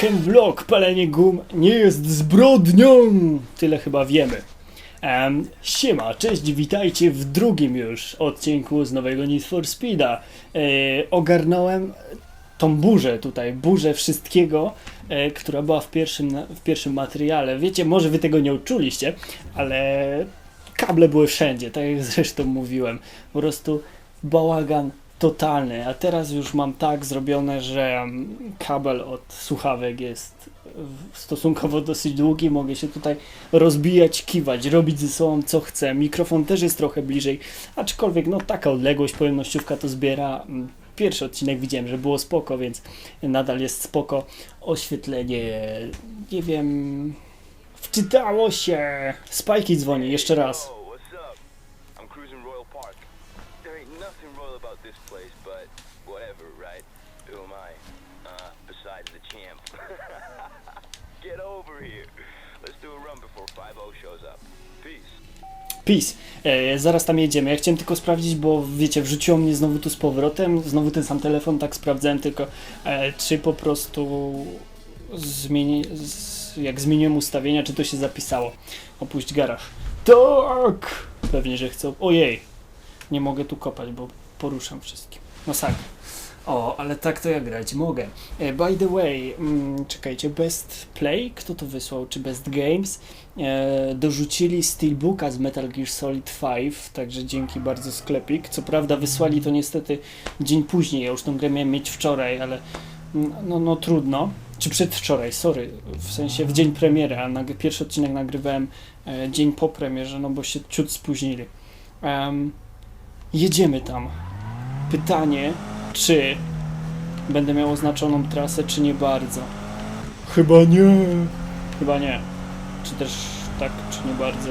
Chemvlog, palenie gum nie jest zbrodnią! Tyle chyba wiemy. Em, siema, cześć, witajcie w drugim już odcinku z nowego Need for Speeda. E, ogarnąłem tą burzę tutaj, burzę wszystkiego, e, która była w pierwszym, w pierwszym materiale. Wiecie, może wy tego nie odczuliście, ale kable były wszędzie, tak jak zresztą mówiłem. Po prostu bałagan totalny, a teraz już mam tak zrobione, że kabel od słuchawek jest stosunkowo dosyć długi, mogę się tutaj rozbijać, kiwać, robić ze sobą co chcę. Mikrofon też jest trochę bliżej, aczkolwiek no taka odległość, pojemnościówka to zbiera. Pierwszy odcinek widziałem, że było spoko, więc nadal jest spoko. Oświetlenie, nie wiem, wczytało się. Spajki dzwoni, jeszcze raz. Yo, what's up? I'm cruising Royal Park. There ain't nothing royal about this place, but whatever, right? Who am I? Uh, besides the champ. Get over here. Let's do a run before 5-0 shows up. Peace. E, zaraz tam jedziemy. Ja chciałem tylko sprawdzić, bo wiecie, wrzuciło mnie znowu tu z powrotem, znowu ten sam telefon, tak sprawdzałem tylko, e, czy po prostu zmieni, z, jak zmieniłem ustawienia, czy to się zapisało. Opuść garaż. Tak! Pewnie, że chcą. Ojej! Nie mogę tu kopać, bo poruszam wszystkim. Masakra. O, ale tak to ja grać mogę. E, by the way, mm, czekajcie, Best Play? Kto to wysłał? Czy Best Games? e, dorzucili Steelbooka z Metal Gear Solid 5, także dzięki bardzo sklepik. Co prawda wysłali to niestety dzień później, ja już tą grę miałem mieć wczoraj, ale mm, no, no trudno. Czy przedwczoraj, sorry, w sensie w dzień premiery, a nag- pierwszy odcinek nagrywałem e, dzień po premierze, no bo się ciut spóźnili. Em, jedziemy tam. Pytanie, czy będę miał oznaczoną trasę, czy nie bardzo? Chyba nie. Chyba nie czy też tak, czy nie bardzo.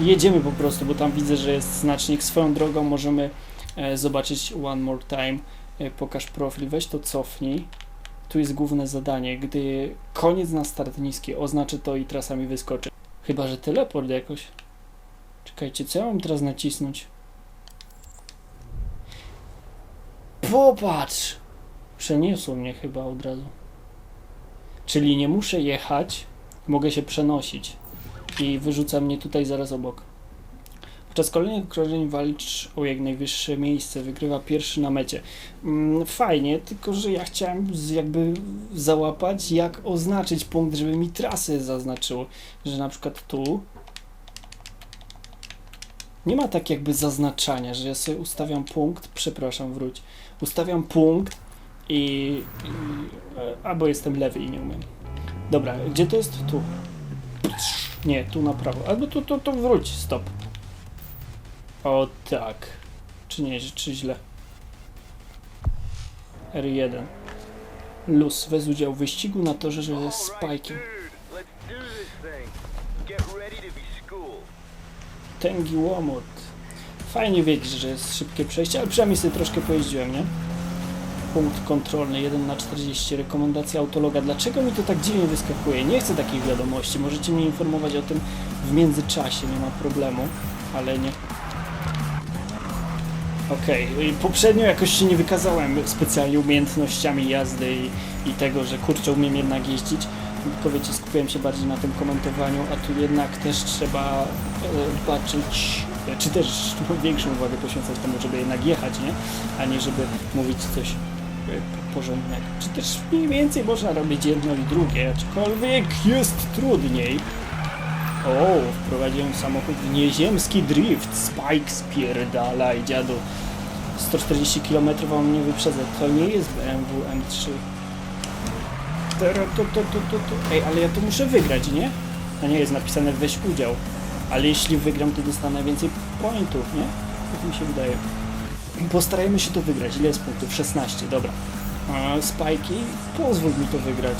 Jedziemy po prostu, bo tam widzę, że jest znacznik. Swoją drogą możemy e, zobaczyć one more time. E, pokaż profil, weź to cofnij. Tu jest główne zadanie. Gdy koniec na start niski, oznaczy to i trasa mi wyskoczy. Chyba, że teleport jakoś. Czekajcie, co ja mam teraz nacisnąć? Popatrz! Przeniosło mnie chyba od razu. Czyli nie muszę jechać, mogę się przenosić i wyrzuca mnie tutaj zaraz obok. Podczas kolejnych okrążeń walcz o jak najwyższe miejsce, wygrywa pierwszy na mecie. Mm, fajnie, tylko że ja chciałem jakby załapać, jak oznaczyć punkt, żeby mi trasy zaznaczyło, że na przykład tu nie ma tak jakby zaznaczania, że ja sobie ustawiam punkt, przepraszam, wróć, ustawiam punkt i, i e, albo jestem lewy i nie umiem. Dobra, gdzie to jest? Tu. Nie, tu na prawo. Albo tu, tu, tu wróć, stop. O tak. Czy nie, czy źle? R1. Luz, wez udział w wyścigu na torze, że jest spajkiem. Tęgi łomot. Fajnie wiedzieć, że jest szybkie przejście, ale przynajmniej sobie troszkę pojeździłem, nie? Punkt kontrolny 1 na 40 rekomendacja autologa. Dlaczego mi to tak dziwnie wyskakuje? Nie chcę takich wiadomości. Możecie mnie informować o tym w międzyczasie, nie ma problemu, ale nie. Okej, i poprzednio jakoś się nie wykazałem specjalnie umiejętnościami jazdy i, i tego, że kurczę umiem jednak jeździć. Tylko wiecie, skupiłem się bardziej na tym komentowaniu, a tu jednak też trzeba e, baczyć, czy też większą uwagę poświęcać temu, żeby jednak jechać, nie? A nie żeby mówić coś e, po- porządnego. Czy też mniej więcej można robić jedno i drugie, aczkolwiek jest trudniej. O, wprowadziłem samochód w nieziemski drift. Spike spierdalaj, dziadu. 140 km on mnie wyprzedza. To nie jest BMW M3. Tero, to, to, to, to, to. Ej, ale ja to muszę wygrać, nie? A nie jest napisane weź udział. Ale jeśli wygram, to dostanę więcej pointów, nie? Tak mi się wydaje. Postarajmy się to wygrać. Ile jest punktów? 16, dobra. E, Spajki, pozwól mi to wygrać.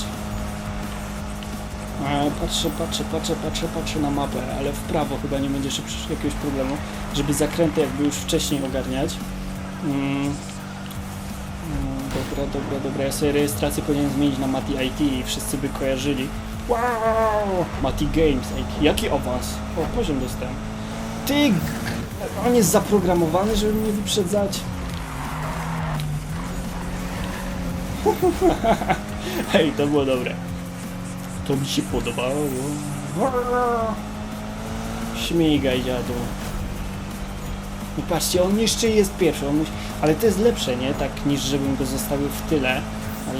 E, Patrzę, patrzę, patrzę, patrzę, patrzę na mapę, ale w prawo chyba nie będzie szybszy- jakiegoś problemu, żeby zakręty jakby już wcześniej ogarniać. Mm. Mm, Dobra, dobra, dobra. Ja sobie rejestrację powinienem zmienić na Mati IT i wszyscy by kojarzyli. Wow! Mati Games IT. Jaki awans? O, poziom dostałem. Ty! On jest zaprogramowany, żeby mnie wyprzedzać. Hej, to było dobre. To mi się podobało. Śmigaj, dziadu. I patrzcie, on jeszcze jest pierwszy, musi... ale to jest lepsze, nie? Tak, niż żebym go zostawił w tyle.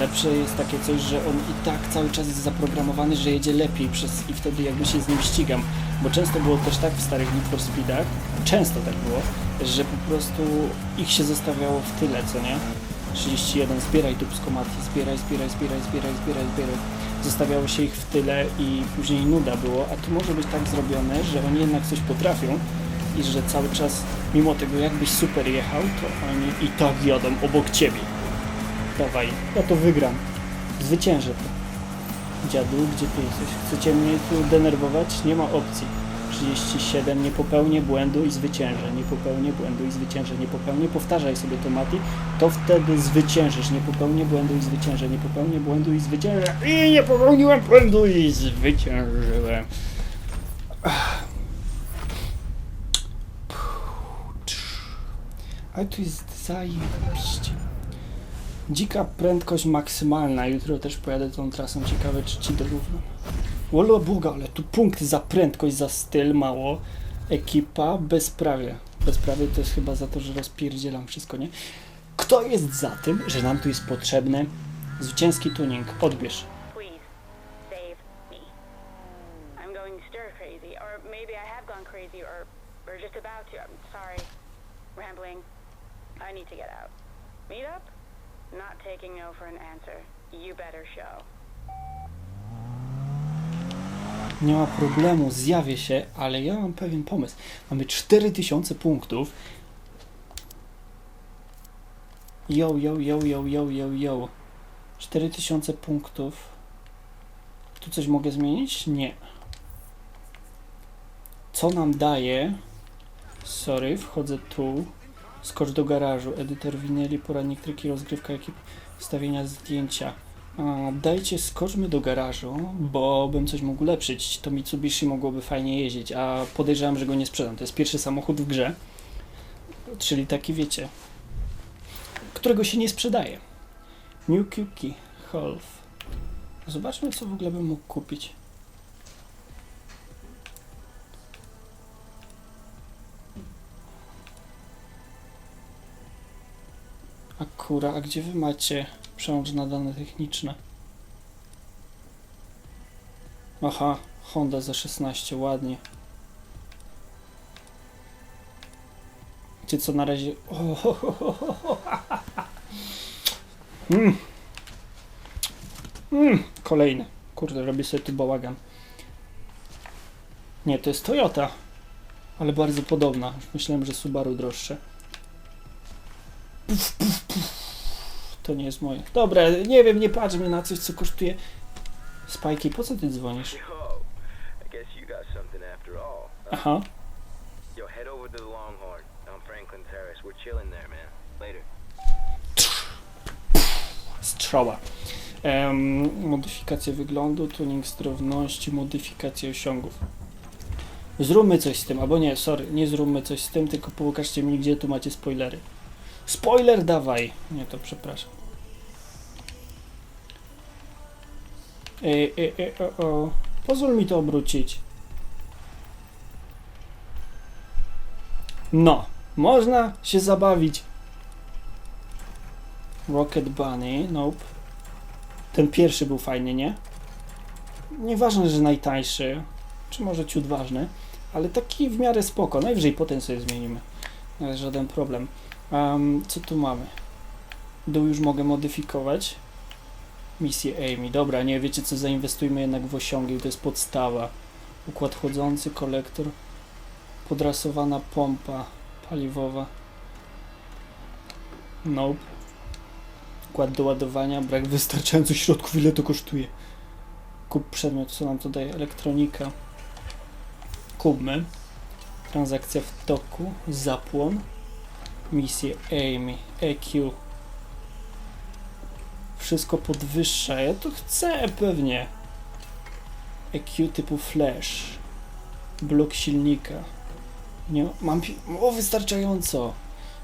Lepsze jest takie coś, że on i tak cały czas jest zaprogramowany, że jedzie lepiej przez i wtedy jakby się z nim ścigam. Bo często było też tak w starych Need for Speedach, często tak było, że po prostu ich się zostawiało w tyle, co nie? 31, zbieraj dupsko Mati, zbieraj, zbieraj, zbieraj, zbieraj, zbieraj, zbieraj. Zostawiało się ich w tyle i później nuda było, a tu może być tak zrobione, że oni jednak coś potrafią i że cały czas, mimo tego jakbyś super jechał, to oni i tak jadą obok ciebie. Dawaj, ja to wygram. Zwyciężę to. Dziadu, gdzie ty jesteś? Chcecie mnie tu denerwować? Nie ma opcji. 37, nie popełnię błędu i zwyciężę. Nie popełnię błędu i zwyciężę. Nie popełnię, powtarzaj sobie to Mati, to wtedy zwyciężysz. Nie popełnię błędu i zwyciężę. Nie popełnię błędu i zwyciężę. I nie popełniłem błędu i zwyciężyłem. Ale tu jest zajebiście. Dzika prędkość maksymalna. Jutro też pojadę tą trasą. Ciekawe, czy ci dorównam. Wolo Boga, ale tu punkt za prędkość, za styl mało. Ekipa bezprawie. Bezprawie to jest chyba za to, że rozpierdzielam wszystko, nie? Kto jest za tym, że nam tu jest potrzebny zwycięski tuning? Odbierz. Meet up? Not taking no for an answer. You better show. Nie ma problemu, zjawię się, ale ja mam pewien pomysł. Mamy 4000 punktów. Yo, yo, yo, yo, yo, yo, yo. 4000 punktów. Tu coś mogę zmienić? Nie. Co nam daje? Sorry, wchodzę tu. Skocz do garażu. Edytor winyli, poradnik tryki, rozgrywka ekip, ustawienia zdjęcia. A, dajcie, skoczmy do garażu, bo bym coś mógł ulepszyć. To Mitsubishi mogłoby fajnie jeździć, a podejrzewam, że go nie sprzedam. To jest pierwszy samochód w grze, czyli taki, wiecie, którego się nie sprzedaje. New Kuki, Half. Zobaczmy, co w ogóle bym mógł kupić. Akura, a gdzie wy macie przełącz na dane techniczne? Aha, Honda za 16, ładnie. Gdzie co na razie... Mm. Mm, kolejny. Kurde, robię sobie tu bałagan. Nie, to jest Toyota. Ale bardzo podobna. Myślałem, że Subaru droższe. To nie jest moje. Dobra, nie wiem, nie patrz mnie na coś, co kosztuje. Spajki, po co ty dzwonisz? Uh, Aha. Strzała. Em, modyfikacje wyglądu, tuning sterowności, modyfikacje osiągów. Zróbmy coś z tym, albo nie, sorry, nie zróbmy coś z tym, tylko pokażcie mi, gdzie tu macie spoilery. Spoiler dawaj! Nie, to przepraszam. E, e, e, o, o. Pozwól mi to obrócić. No, można się zabawić. Rocket Bunny, nope. Ten pierwszy był fajny, nie? Nieważne, że najtańszy, czy może ciut ważny, ale taki w miarę spoko. Najwyżej potem sobie zmienimy. Żaden problem. Um, co tu mamy? Dół już mogę modyfikować. Misję Amy. Dobra, nie wiecie co, zainwestujmy jednak w osiągi, to jest podstawa. Układ chodzący, kolektor, podrasowana pompa paliwowa. Nope. Układ do ładowania, brak wystarczających środków, ile to kosztuje. Kup przedmiot, co nam to daje? Elektronika. Kupmy. Transakcja w toku, zapłon. Misję Amy, EQ. Wszystko podwyższa. Ja to chcę pewnie. EQ typu flash. Blok silnika. Nie, mam. O, wystarczająco.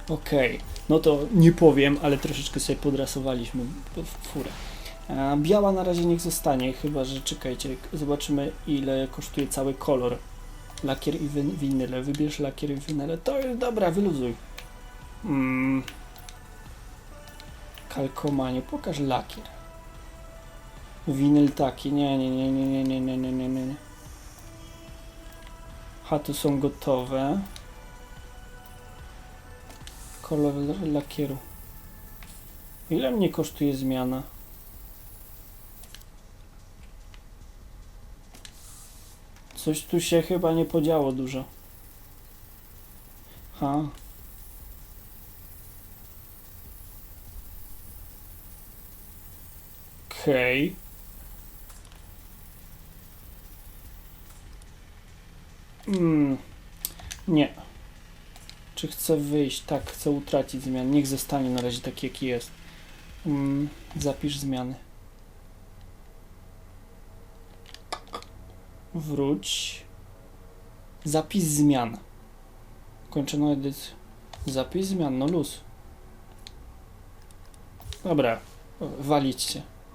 Okej, no to nie powiem, ale troszeczkę sobie podrasowaliśmy w furę. A biała na razie niech zostanie, chyba że czekajcie, zobaczymy ile kosztuje cały kolor. Lakier i win winyle. Wybierz lakier i winyle. To dobra, wyluzuj. Mm. Kalkomanie, pokaż lakier. Winyl taki, nie, nie, nie, nie, nie, nie, nie, nie, nie, nie. nie. Ha, tu są gotowe. Kolor lakieru. Ile mnie kosztuje zmiana? Coś tu się chyba nie podziało dużo. Ha. Okej. Mm. Nie. Czy chcę wyjść? Tak, chcę utracić zmian. Niech zostanie na razie taki, jaki jest. Mm. Zapisz zmiany. Wróć. Zapis zmian. Kończono edycję. Zapis zmian, no luz. Dobra, walić się.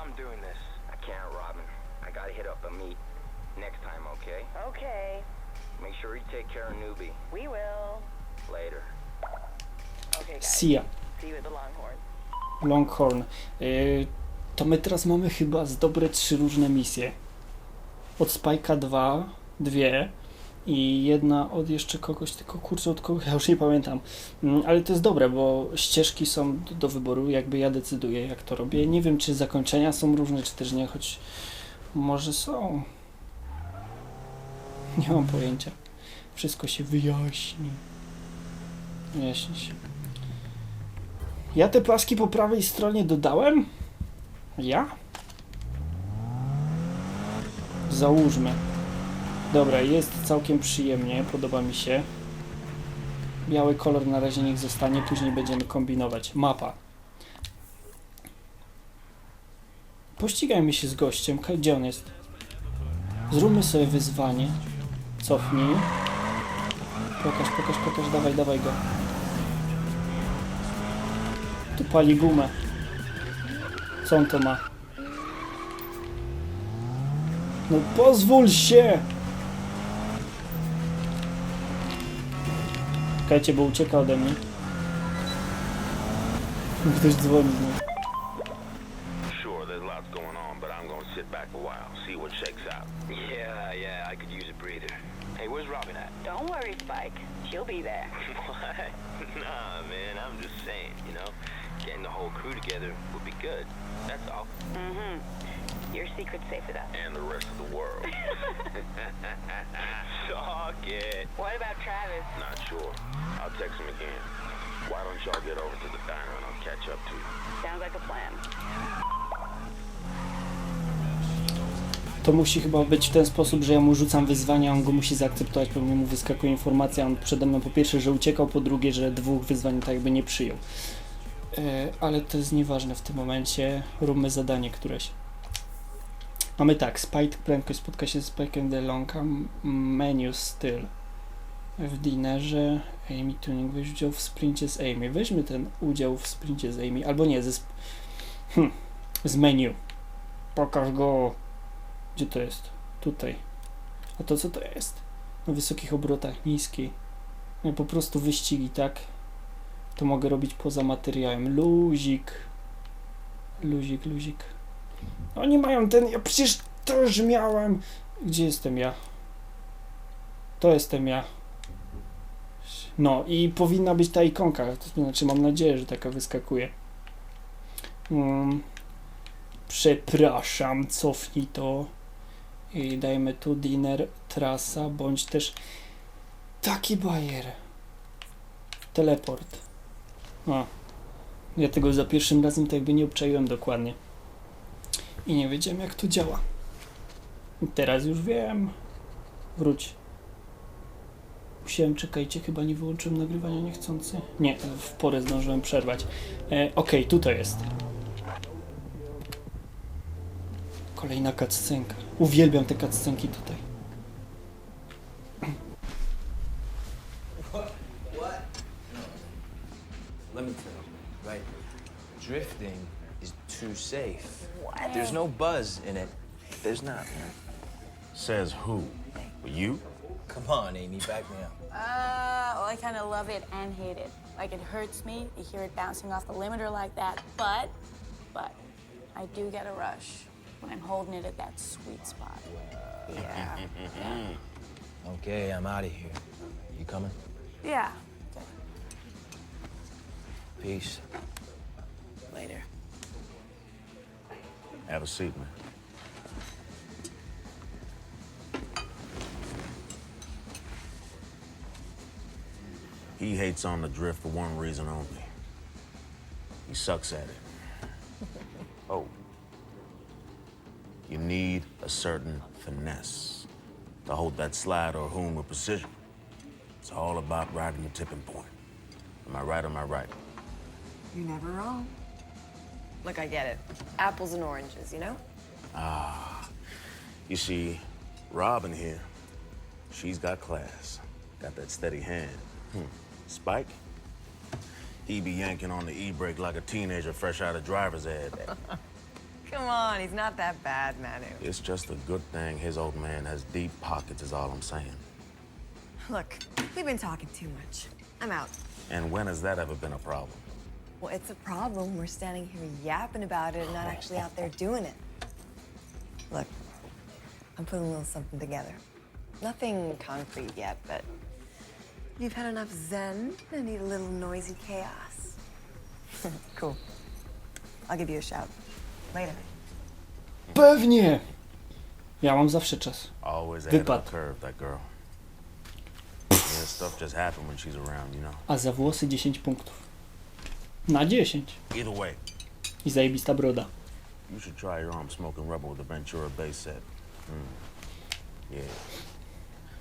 I'm doing this. I can't, Robin. I gotta hit up a meet. Next time, okay? Okay, Make sure you take care of Newbie. we will. Later. Okay, guys. See ya. See you at the Longhorn. Longhorn. Yy, to my teraz mamy chyba z dobre trzy różne misje. Od Spike'a dwa, dwie i jedna od jeszcze kogoś, tylko kurczę od kogoś, ja już nie pamiętam. Mm, Ale to jest dobre, bo ścieżki są do wyboru, jakby ja decyduję jak to robię. Nie wiem czy zakończenia są różne, czy też nie, choć może są. Nie mam pojęcia. Wszystko się wyjaśni. Wyjaśni się. Ja te paski po prawej stronie dodałem? Ja? Załóżmy. Dobra, jest całkiem przyjemnie, podoba mi się. Biały kolor na razie niech zostanie, później będziemy kombinować. Mapa. Pościgajmy się z gościem. Gdzie on jest? Zróbmy sobie wyzwanie. Cofnij. Pokaż, pokaż, pokaż, dawaj, dawaj go. Tu pali gumę. Co on to ma? No pozwól się! Czekajcie, bo ucieka ode mnie. Ktoś dzwoni znowu. Sure, there's lots going on, but I'm gonna sit back a while, see what shakes out. Yeah, yeah, I could use a breather. Hey, where's Robin at? Don't worry, Spike. She'll be there. what? Nah, man, I'm just saying, you know, getting the whole crew together would be good. That's all. Mm-hmm. Your secret's safe with us. And the rest of the world. Talk it. What about Travis? Not sure. I'll text him again. Why don't y'all get over to the diner and I'll catch up to you? Sounds like a plan. To musi chyba być w ten sposób, że ja mu rzucam wyzwania, on go musi zaakceptować, pewnie mu wyskakuje informacja, on przede mną po pierwsze, że uciekał, po drugie, że dwóch wyzwań tak jakby nie przyjął. E, ale to jest nieważne w tym momencie, róbmy zadanie któreś. Mamy tak, Spike prędkość spotka się z Spike'em DeLonga, menu styl. W dinerze Amy Tuning, weź udział w sprincie z Amy. Weźmy ten udział w sprincie z Amy, albo nie, ze sp- hm, z menu. Pokaż go. Gdzie to jest? Tutaj. A to co to jest? Na wysokich obrotach, niskiej. No po prostu wyścigi, tak? To mogę robić poza materiałem. Luzik. Luzik, luzik. Oni mają ten. Ja przecież też miałem. Gdzie jestem ja? To jestem ja. No i powinna być ta ikonka. To znaczy, mam nadzieję, że taka wyskakuje. Mm. Przepraszam, cofnij to. I dajmy tu dinner, trasa, bądź też taki bajer. Teleport. O. Ja tego za pierwszym razem tak jakby nie obczaiłem dokładnie. I nie wiedziałem jak to działa. I teraz już wiem. Wróć. Musiałem, czekajcie, chyba nie wyłączyłem nagrywania niechcący. Nie, w porę zdążyłem przerwać. E, Okej, tutaj jest. Kolejna cutscenka. Uwielbiam te cutscenki tutaj. Drifting is too safe. There's no buzz in it. There's not, man. Says who? You? Come on, Amy, back me up. Uh, well, I kind of love it and hate it. Like, it hurts me to hear it bouncing off the limiter like that, but, but, I do get a rush when I'm holding it at that sweet spot. Yeah. yeah. Okay, I'm out of here. You coming? Yeah. Peace. Later. Have a seat, man. He hates on the drift for one reason only. He sucks at it. Oh. You need a certain finesse to hold that slide or hoon with precision. It's all about riding the tipping point. Am I right or am I right? You're never wrong. Look, I get it. Apples and oranges, you know? Ah. You see, Robin here, she's got class. Got that steady hand. Hmm. Spike? He be yanking on the e-brake like a teenager fresh out of driver's ed. Come on, he's not that bad, Manu. it's just a good thing his old man has deep pockets is all I'm saying. Look, we've been talking too much. I'm out. And when has that ever been a problem? Well, it's a problem. We're standing here yapping about it and not actually out there doing it. Look, I'm putting a little something together. Nothing concrete yet, but you've had enough zen. I need a little noisy chaos. cool. I'll give you a shout. Later. Pewnie! Ja mam zawsze czas. Always ahead of Wypad. the curve, that girl. Yeah, stuff just happen when she's around, you know? A za włosy 10 punktów. Na 10. Either way, I zajebista broda. You should try your arm smoking rubber with the Ventura base set. Mm. Yeah.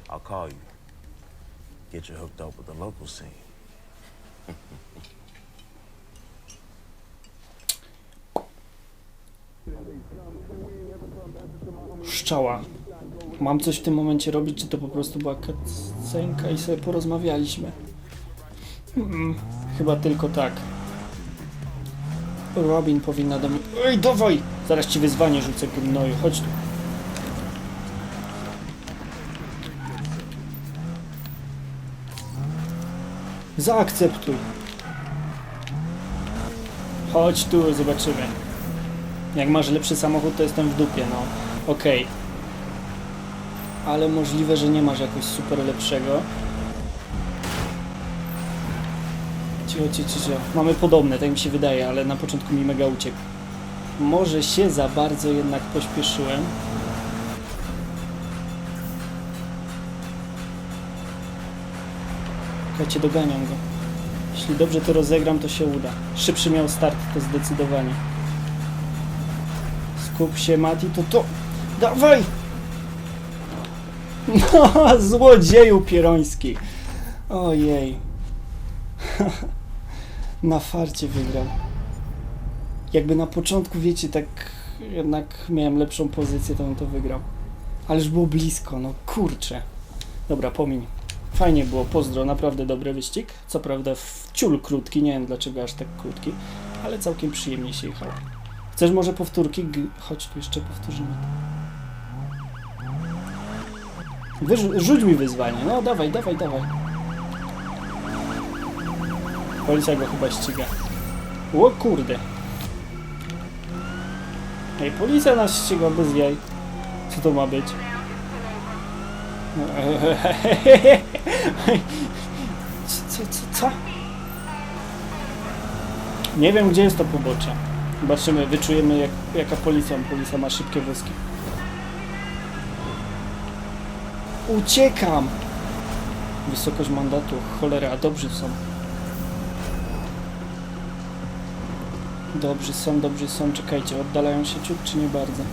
I'll call you. Get you hooked up with the local scene. Szczała. Mam coś w tym momencie robić, czy to po prostu była cutscenka i sobie porozmawialiśmy? Hmm, chyba tylko tak. Robin powinna do mnie... Ej, dawaj! Zaraz ci wyzwanie rzucę, gnoju. Chodź tu. Zaakceptuj. Chodź tu, zobaczymy. Jak masz lepszy samochód, to jestem w dupie, no. Okej. Ale możliwe, że nie masz jakoś super lepszego. Mamy podobne, tak mi się wydaje, ale na początku mi mega uciekł. Może się za bardzo jednak pośpieszyłem. Słuchajcie, doganiam go. Jeśli dobrze to rozegram, to się uda. Szybszy miał start, to zdecydowanie. Skup się, Mati, to to... Dawaj! No, złodzieju pieroński. Ojej. na farcie wygrał. Jakby na początku, wiecie, tak jednak miałem lepszą pozycję, to bym to wygrał. Ależ było blisko, no kurczę. Dobra, pomiń. Fajnie było, pozdro, naprawdę dobry wyścig. Co prawda w ciul krótki, nie wiem dlaczego aż tak krótki, ale całkiem przyjemnie się jechało. Chcesz może powtórki? G- Chodź tu jeszcze powtórzymy. Wyrzu- rzuć mi wyzwanie. No dawaj, dawaj, dawaj. Policja go chyba ściga. O kurde. Ej, policja nas ściga bez jaj. Co to ma być? Co, co, co, co? Nie wiem, gdzie jest to pobocze. Zobaczymy, wyczujemy jak, jaka policja. Policja ma szybkie wózki. Uciekam! Wysokość mandatu, cholera, a dobrzy są. Dobrzy są, dobrzy są. Czekajcie, oddalają się ciut czy nie bardzo?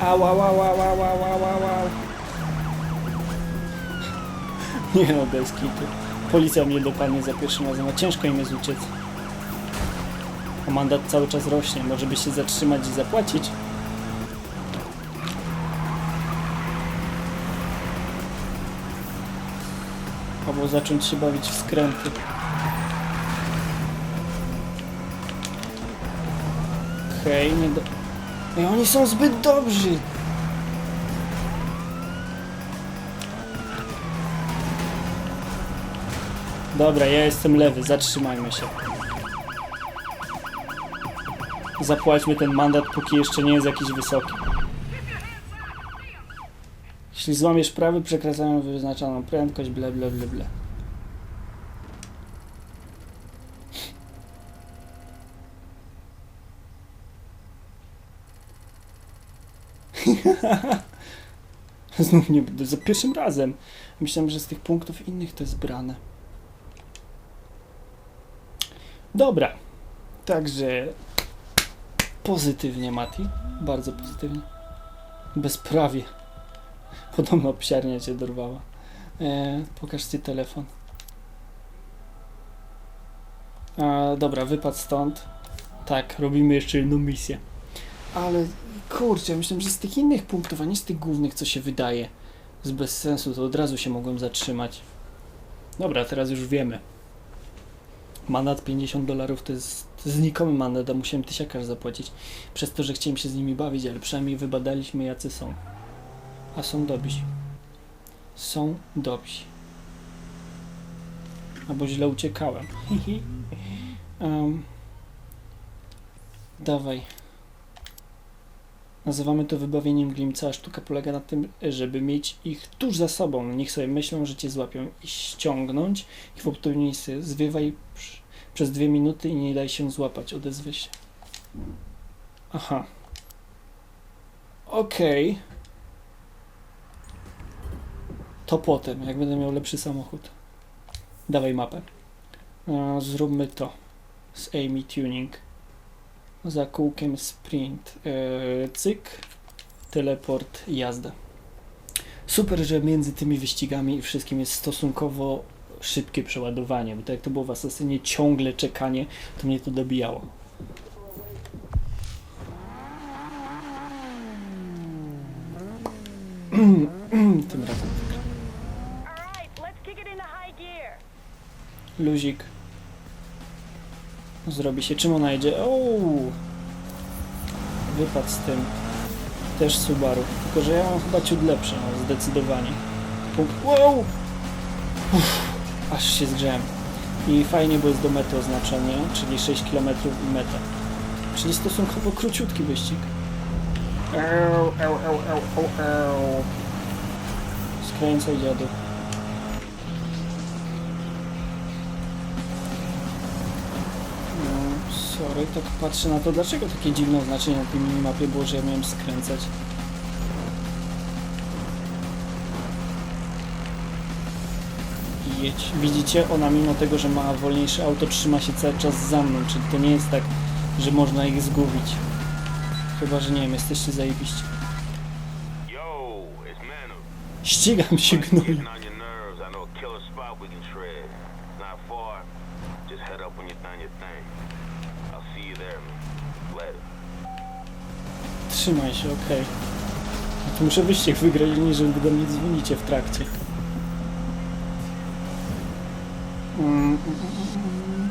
Au, au, au, au, au, au. Nie no, bez kitu. Policja mnie dopadnie za pierwszym razem, a ciężko im jest uciec. A mandat cały czas rośnie. Może by się zatrzymać i zapłacić? Albo zacząć się bawić w skręty. Okej, nie do... Ej, oni są zbyt dobrzy! Dobra, ja jestem lewy, zatrzymajmy się. Zapłaćmy ten mandat, póki jeszcze nie jest jakiś wysoki. Jeśli złamiesz prawy, przekraczają wyznaczoną prędkość, ble, ble, ble, ble. Znów nie będę, za pierwszym razem. Myślałem, że z tych punktów innych to jest brane. Dobra. Także pozytywnie, Mati. Bardzo pozytywnie. Bezprawie. Podobno psiarnia cię dorwała. E, pokaż ci telefon. A, dobra, wypad stąd. Tak, robimy jeszcze jedną misję. Ale kurczę, myślałem, że z tych innych punktów, a nie z tych głównych, co się wydaje, z bez sensu, to od razu się mogłem zatrzymać. Dobra, teraz już wiemy. Mandat 50 dolarów to jest znikomy mandat, a musiałem tysiakarz zapłacić. Przez to, że chciałem się z nimi bawić, ale przynajmniej wybadaliśmy jacy są. A są dobrzy. Są dobrzy. Albo źle uciekałem. um, dawaj. Nazywamy to wybawieniem glim. Cała sztuka polega na tym, żeby mieć ich tuż za sobą. Niech sobie myślą, że cię złapią i ściągnąć ich w optymisty. Zwiewaj przez dwie minuty i nie daj się złapać. Odezwij się. Aha. Okej. To potem, jak będę miał lepszy samochód. Dawaj mapę. Zróbmy to. Z Amy Tuning. Za kółkiem sprint. E, cyk. Teleport, jazda. Super, że między tymi wyścigami i wszystkim jest stosunkowo szybkie przeładowanie, bo tak jak to było w Asasynie, ciągle czekanie, to mnie to dobijało. Tym razem. Alright, let's kick it into high gear. Luzik. Zrobi się. Czym ona jedzie? Ouu. Wypad z tym. Też Subaru. Tylko, że ja mam chyba ciut lepsze, no, zdecydowanie. Wow! Uff, aż się zgrzałem. I fajnie, bo jest do mety oznaczenie, czyli 6 km i meta. Czyli stosunkowo króciutki wyścig. Eł, eł, eł, eł, eł, eł. No, sorry, tak patrzę na to, dlaczego takie dziwne oznaczenie na tej minimapie było, że ja miałem skręcać. Jedź. Widzicie, ona mimo tego, że ma wolniejsze auto, trzyma się cały czas za mną, czyli to nie jest tak, że można ich zgubić. Chyba, że nie wiem, jesteście zajebiście. Ścigam się gnoju. Getting on your nerves. I know a killer spot we can shred. It's not far. Just head up when you're done your thing. I'll see you there, man. Later. Trzymaj się, okej. To muszę wyścig wygrać, niż wy do mnie dzwonicie w trakcie. Mm, mm, mm, mm.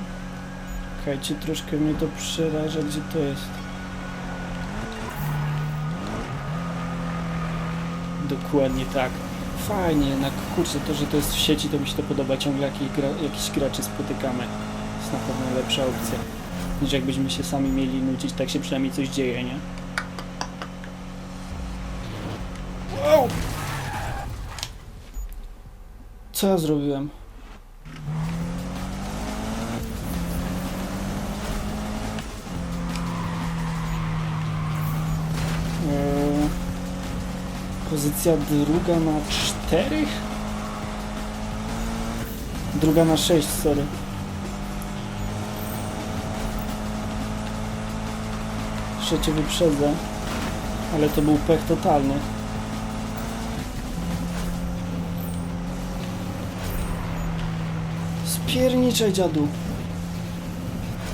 Czekajcie, troszkę mnie to przeraża, gdzie to jest. Dokładnie tak. Fajnie, jednak kurczę, to, że to jest w sieci, to mi się to podoba. Ciągle gra, jakichś graczy spotykamy. jest na pewno lepsza opcja. Niż jakbyśmy się sami mieli nudzić, tak się przynajmniej coś dzieje, nie? Co ja zrobiłem? E, pozycja druga na czterech? Druga na sześć, sorry. Jeszcze cię wyprzedzę. Ale to był pech totalny. Spierniczaj, dziadu.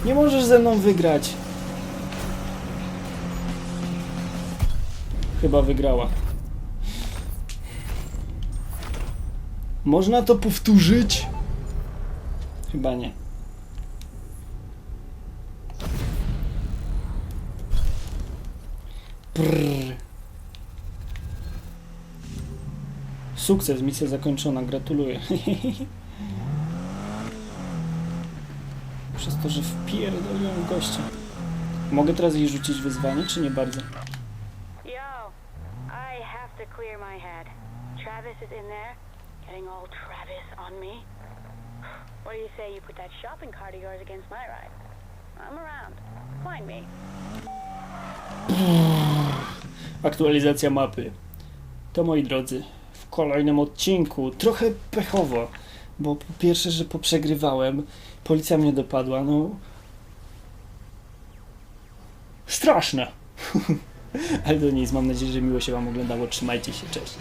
Nie możesz ze mną wygrać. Chyba wygrała. Można to powtórzyć? Chyba nie. Prrr. Sukces, misja zakończona, gratuluję. Przez to, że wpierdoliłem gościa. Mogę teraz jej rzucić wyzwanie, czy nie bardzo? Yo, I have to clear my head. Travis is in there, getting all Travis on me. What do you say you put that shopping cart of yours against my ride? I'm around. Find me. Aktualizacja mapy. To moi drodzy, w kolejnym odcinku, trochę pechowo, bo po pierwsze, że poprzegrywałem, policja mnie dopadła, no... Straszne! Ale to nic, mam nadzieję, że miło się wam oglądało, trzymajcie się, cześć.